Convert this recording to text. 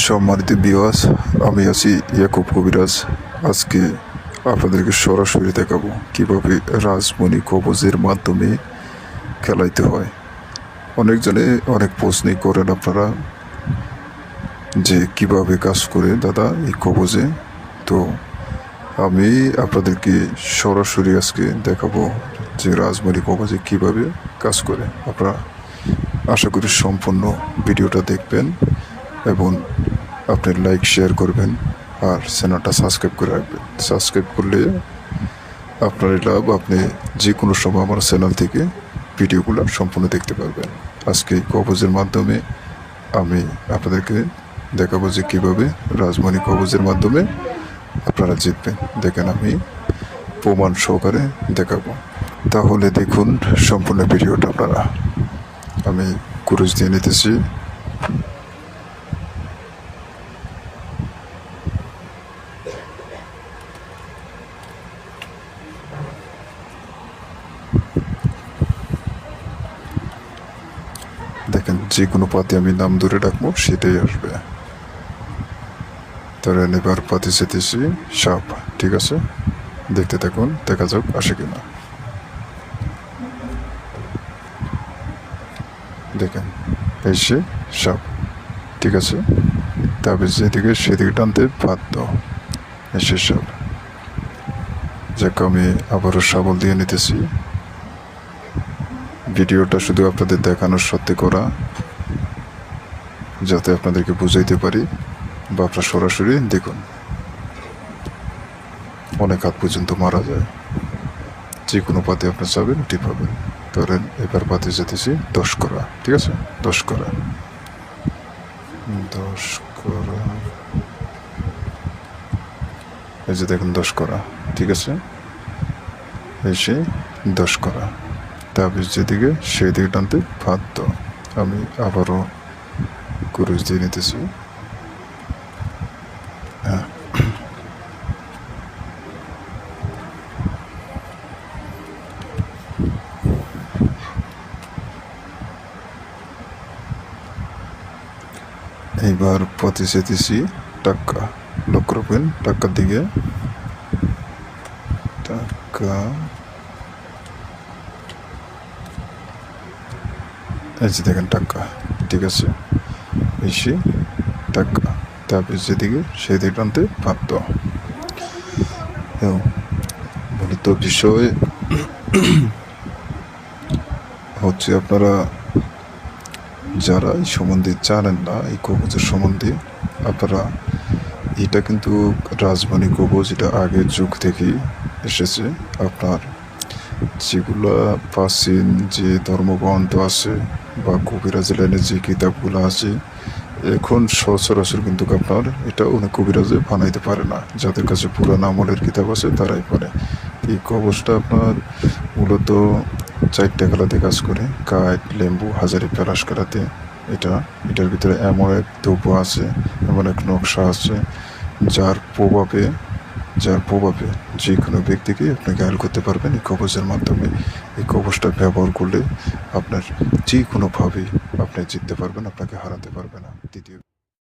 সম্মানিত বিওয়াস আমি আছি ইয়াকুব কবিরাজ। আজকে আপনাদেরকে সরাসরি দেখাবো কীভাবে রাজমণি কবজের মাধ্যমে খেলাইতে হয়। অনেকজনে অনেক প্রশ্নই করেন আপনারা যে কীভাবে কাজ করে দাদা এই কবজে। তো আমি আপনাদেরকে সরাসরি আজকে দেখাবো যে রাজমণি কবজে কীভাবে কাজ করে। আপনারা আশা করি সম্পূর্ণ ভিডিওটা দেখবেন। এবং আপনি লাইক শেয়ার করবেন আর চ্যানেলটা সাবস্ক্রাইব করে রাখবেন। সাবস্ক্রাইব করলে আপনার লাভ, আপনি যে কোনো সময় আমার চ্যানেল থেকে ভিডিওগুলো সম্পূর্ণ দেখতে পারবেন। আজকে কবজের মাধ্যমে আমি আপনাদেরকে দেখাবো যে কীভাবে রাজমণি কবজের মাধ্যমে আপনারা জিতবেন। দেখেন আমি প্রমাণ সহকারে দেখাবো। তাহলে দেখুন সম্পূর্ণ ভিডিওটা আপনারা। আমি কুরুজ দিয়ে নিতেছি। দেখেন যে কোনো পাতি আমি নাম ধরে ডাকবো সেটাই আসবে। ধরেন, এবার পাতি চেতেছি সাপ, ঠিক আছে? দেখতে থাকুন, দেখা যাক, আসে কিনা। দেখেন, এই সে সাপ, ঠিক আছে? তবে যেদিকে সেদিকে টানতে বাধ্য এসে সাপ। যাকে, আমি আবারও সাবল দিয়ে নিতেছি। ভিডিওটা শুধু আপনাদের দেখানোর সত্যি করা, যাতে আপনাদেরকে বুঝাইতে পারি বা আপনার সরাসরি দেখুন। অনেক হাত পর্যন্ত মারা যায়। যে কোনো পাতে আপনি চাবেন ওটি পাবেন। ধরেন, এবার পাতে যেতেছি দশ করা, ঠিক আছে? দশ করা। দশ করা। এই যে দেখুন, দশ করা, ঠিক আছে? এসে দশ করা। তাবিজ যেদিকে সেদিকে টানতে বাধ্য। আমি আবারও কুরুজ দিয়ে নিতেছি। হ্যাঁ। এইবার পথে যেতেছি টাকা লক্ষ্য রাখবেন টাকার দিকে। টাকা এই যে দেখেন টাকা ঠিক আছে? এসে টাকা তারপর যেদিকে সেদিকে টানতে বাধ্য। মূলত বিষয় হচ্ছে আপনারা যারা এই সম্বন্ধে জানেন না, এই কবচের সম্বন্ধে, আপনারা এটা কিন্তু রাজবাণী কবচ এটা আগের যুগ থেকেই এসেছে। আপনার যেগুলা প্রাচীন যে ধর্মগ্রন্থ আছে বা কবিরাজ লাইনে যে কিতাবগুলো আছে, এখন সচরাচর কিন্তু আপনার এটা অনেক কবিরাজে বানাইতে পারে না। যাদের কাছে পুরান আমলের কিতাব আছে, তারাই পারে এই কবচটা আপনার মূলত চারটা খেলাতে কাজ করে, কাঠ, লেম্বু, হাজারি প্যারাস কালাতে এটা, এটার ভিতরে এমন এক দ্রব্য আছে, এমন এক নকশা আছে, যার প্রভাবে যার প্রভাবে যে কোনো ব্যক্তিকে আপনি গায়েল করতে পারবেন এই কবচের মাধ্যমে। কবচটা ব্যবহার করলে আপনার যে কোনোভাবেই আপনি জিততে পারবেন আপনাকে হারাতে পারবে না। দ্বিতীয়